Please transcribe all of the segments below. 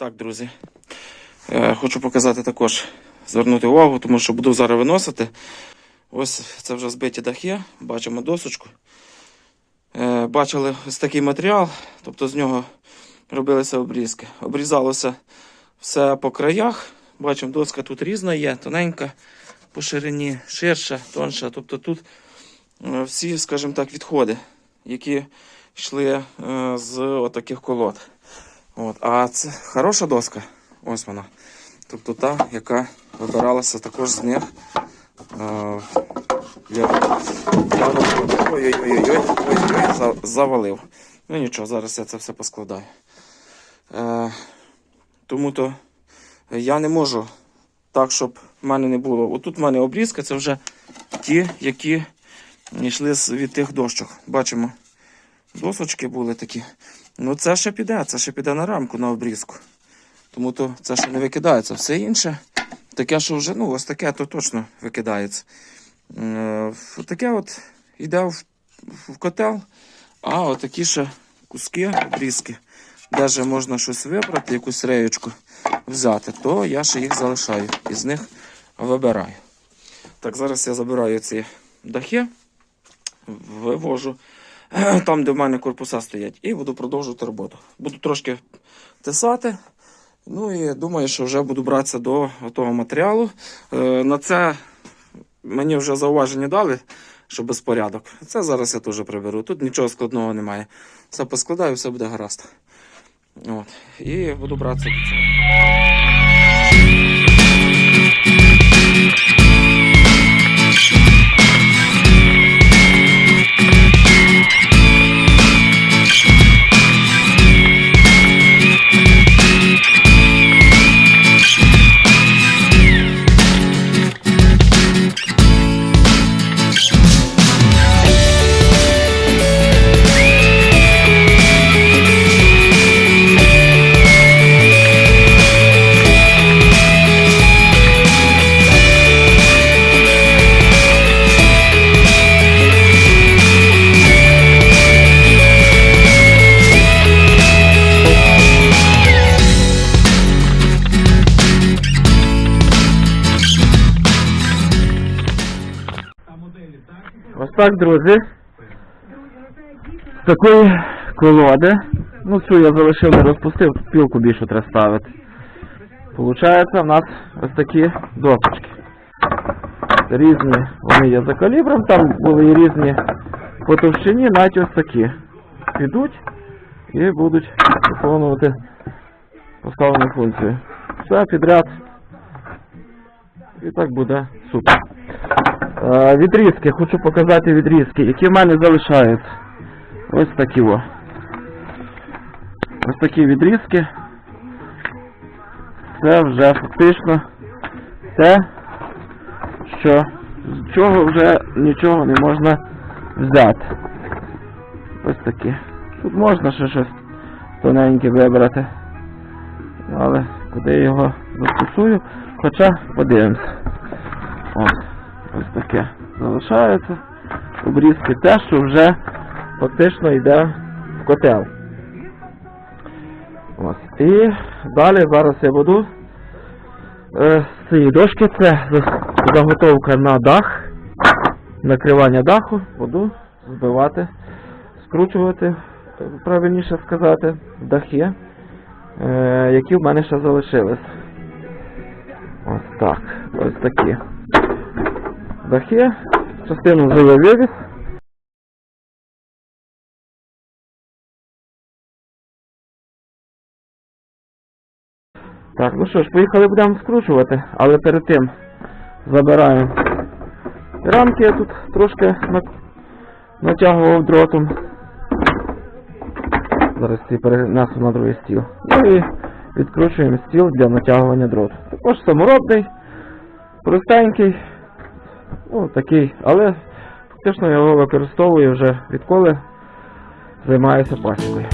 Так, друзі. Е, Хочу показати також, звернути увагу, тому що буду зараз виносити. Ось це вже збиті дахи, бачимо досочку. Е, Бачили ось такий матеріал, тобто з нього робилися обрізки. Обрізалося все по краях. Бачимо, доска тут різна є, тоненька, по ширині, ширша, тонша. Тобто тут е, всі, скажімо так, відходи, які йшли з отаких колод. От. А це хороша доска. Ось вона. Тобто та, яка вибиралася також з них. Е, ой-ой-ой, завалив. Ну нічого, зараз я це все поскладаю. Е, тому то я не можу так, щоб в мене не було. Отут в мене обрізка, це вже ті, які йшли від тих дощок. Бачимо, досочки були такі. Ну це ще піде, це ще піде на рамку на обрізку. Тому то це ще не викидається. Все інше, таке, що вже, ну, ось таке, то точно викидається. Е, Таке от йде в, в котел, а отакі ще куски, обрізки, де же можна щось вибрати, якусь реєчку взяти, то я ще їх залишаю і з них вибираю. Так, зараз я забираю ці дахи, вивожу там, де в мене корпуса стоять, і буду продовжувати роботу. Буду трошки тесати. Ну і думаю, що вже буду братися до того матеріалу. Е, на це мені вже зауваження дали, що безпорядок. Це зараз я теж приберу. Тут нічого складного немає. Все поскладаю, все буде гаразд. От. І буду братися до цього. Так, друзі. Такої колоди. Ну, цю я залишив, не розпустив, пілку більше треба ставити. Получається, в нас ось такі досочки. Різні вони є за калібром, там були різні по товщині, навіть ось такі. Підуть і будуть виконувати поставлену функцію. Все підряд. І так буде супер. Е, Відрізки, хочу показати відрізки, які в мене залишаються. Ось такі о. Ось такі відрізки. Це вже фактично те, що з чого вже нічого не можна взяти. Ось такі. Тут можна ще щось тоненьке вибрати. Але куди я його застосую? Хоча подивимося. Ось. Ось таке залишається. Обрізки те, що вже фактично йде в котел. Ось. І далі зараз я буду е, з цієї дошки, це заготовка на дах, накривання даху, буду збивати, скручувати, правильніше сказати, дахи, е, які в мене ще залишились. Ось так. Ось такі дахи. Частину вже я вивіз. Так, ну що ж, поїхали будемо скручувати, але перед тим забираємо рамки, я тут трошки на- натягував дротом. Зараз ці перенесу на другий стіл. Ну і відкручуємо стіл для натягування дроту. Також саморобний, простенький, Ну, такий, але фактично я його використовую вже відколи займаюся пасікою.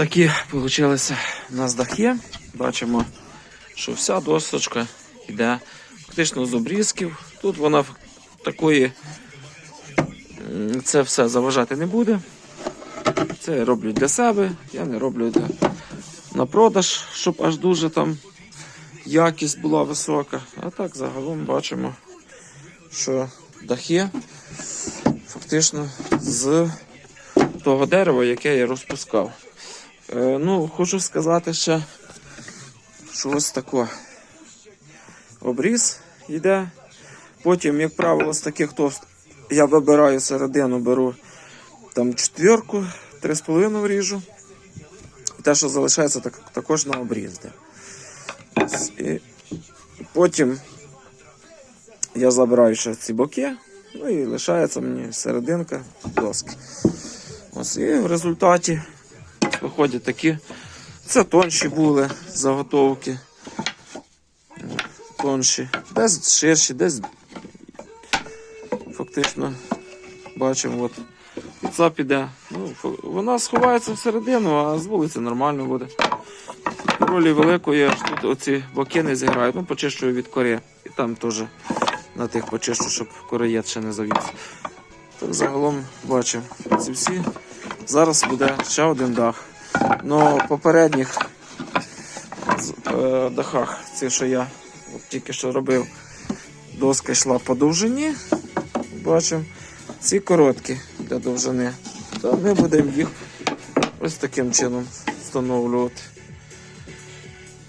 Такі вийшли у нас дахи. Бачимо, що вся досочка йде фактично з обрізків. Тут вона такої, це все заважати не буде. Це я роблю для себе, я не роблю для, на продаж, щоб аж дуже там якість була висока. А так загалом бачимо, що дахи фактично з того дерева, яке я розпускав. Е, ну, хочу сказати ще, що ось тако обріз йде. Потім, як правило, з таких товст я вибираю середину, беру там четвірку, три з половиною ріжу. І те, що залишається, так, також на обріз. І потім я забираю ще ці боки, ну і лишається мені серединка доски. Ось і в результаті виходять такі. Це тонші були заготовки. Тонші. Десь ширші, десь фактично бачимо, от і це піде. Ну, вона сховається всередину, а з вулиці нормально буде. Ролі великої тут оці боки не зіграють. Ну, почищую від кори. І там теж на тих почищу, щоб короєд ще не завівся. Так загалом бачимо ці всі. Зараз буде ще один дах. Но попередніх е, дахах, ці, що я от тільки що робив, доска йшла по довжині. Бачимо. Ці короткі для довжини. То ми будемо їх ось таким чином встановлювати.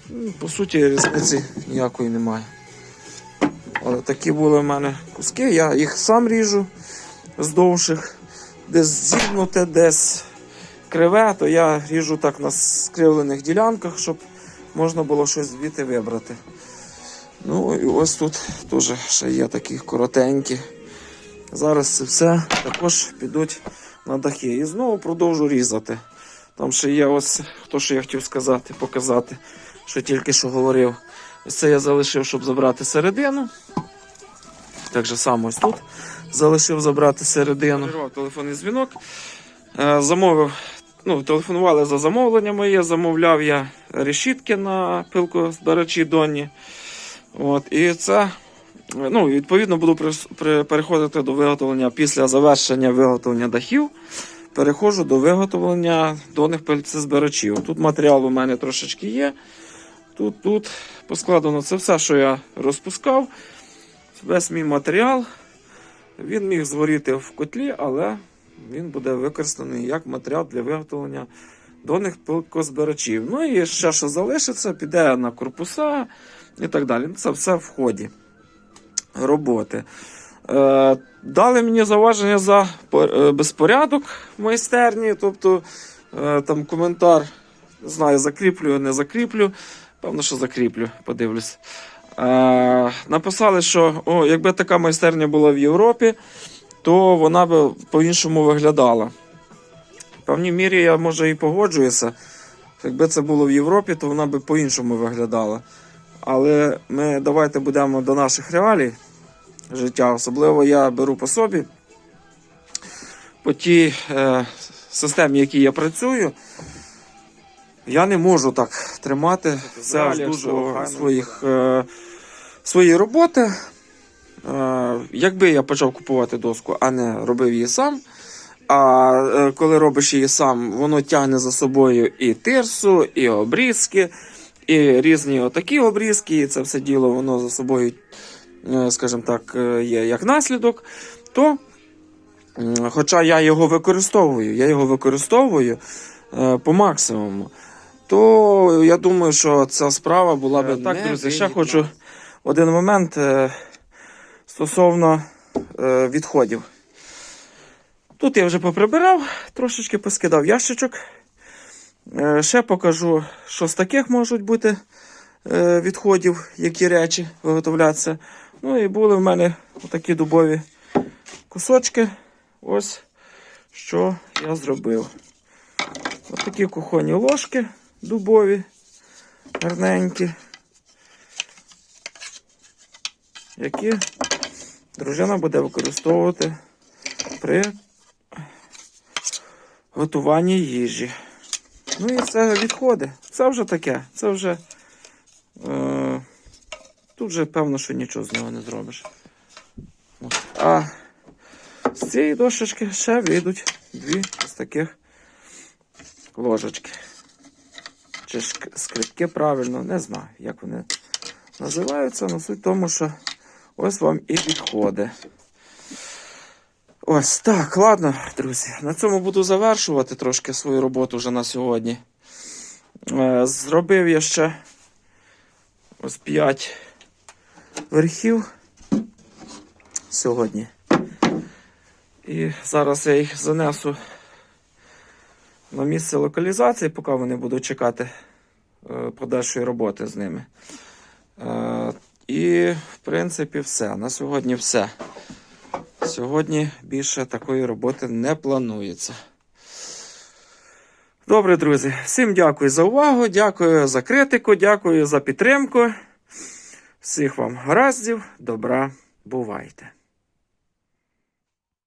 Ну, По суті, різниці ніякої немає. Але такі були в мене куски, я їх сам ріжу з довших, десь зігнуте, десь криве, то я ріжу так на скривлених ділянках, щоб можна було щось звідти вибрати. Ну і ось тут теж ще є такі коротенькі. Зараз це все також підуть на дахи. І знову продовжу різати. Там ще є ось то, що я хотів сказати, показати, що тільки що говорив. Ось це я залишив, щоб забрати середину. Так же само ось тут залишив забрати середину. Телефонний дзвінок. Е, Замовив, ну, телефонували за замовлення моє, замовляв я решітки на пилкозбирачі Донні. От, і це, ну, відповідно, буду прис- при- переходити до виготовлення після завершення виготовлення дахів. Переходжу до виготовлення донних пильцезбирачів. Тут матеріал у мене трошечки є. Тут, тут поскладено це все, що я розпускав. Весь мій матеріал. Він міг згоріти в котлі, але він буде використаний як матеріал для виготовлення донних пилкозбирачів. Ну і ще що залишиться, піде на корпуса і так далі. Ну, Це все в ході роботи. Е, дали мені зауваження за е, безпорядок в майстерні, тобто е, там коментар, не знаю, закріплю, не закріплю. Певно, що закріплю, подивлюсь. Написали, що о, якби така майстерня була в Європі, то вона би по-іншому виглядала. В певній мірі я може і погоджуюся. Якби це було в Європі, то вона би по-іншому виглядала. Але ми давайте будемо до наших реалій життя. Особливо я беру по собі. По тій е, системі, в якій я працюю, я не можу так тримати все дуже своїх, е, свої роботи. Е, якби я почав купувати доску, а не робив її сам. А е, коли робиш її сам, воно тягне за собою і тирсу, і обрізки, і різні отакі обрізки, і це все діло воно за собою, е, скажімо так, є як наслідок, то хоча я його використовую, я його використовую по максимуму, то я думаю, що ця справа була Е, так, друзі. Ще хочу один момент стосовно е, відходів. Тут я вже поприбирав, трошечки поскидав ящичок. Е, ще покажу, що з таких можуть бути е, відходів, які речі виготовляться. Ну і були в мене такі дубові кусочки. Ось що я зробив. Ось такі кухонні ложки дубові, гарненькі, які дружина буде використовувати при готуванні їжі. Ну і це відходи. Це вже таке. Це вже. Е, тут вже певно, що нічого з нього не зробиш. А з цієї дошечки ще вийдуть дві ось таких ложечки. Чи скрипки правильно, не знаю, як вони називаються. але суть в тому, що ось вам і відходи. Ось так, ладно, друзі. На цьому буду завершувати трошки свою роботу вже на сьогодні. Е, Зробив я ще ось 5 верхів сьогодні. І зараз я їх занесу на місце локалізації, поки вони будуть чекати е, подальшої роботи з ними. І, в принципі, все. На сьогодні все. Сьогодні більше такої роботи не планується. Добре, друзі, всім дякую за увагу, дякую за критику, дякую за підтримку. Всіх вам гараздів, добра, бувайте!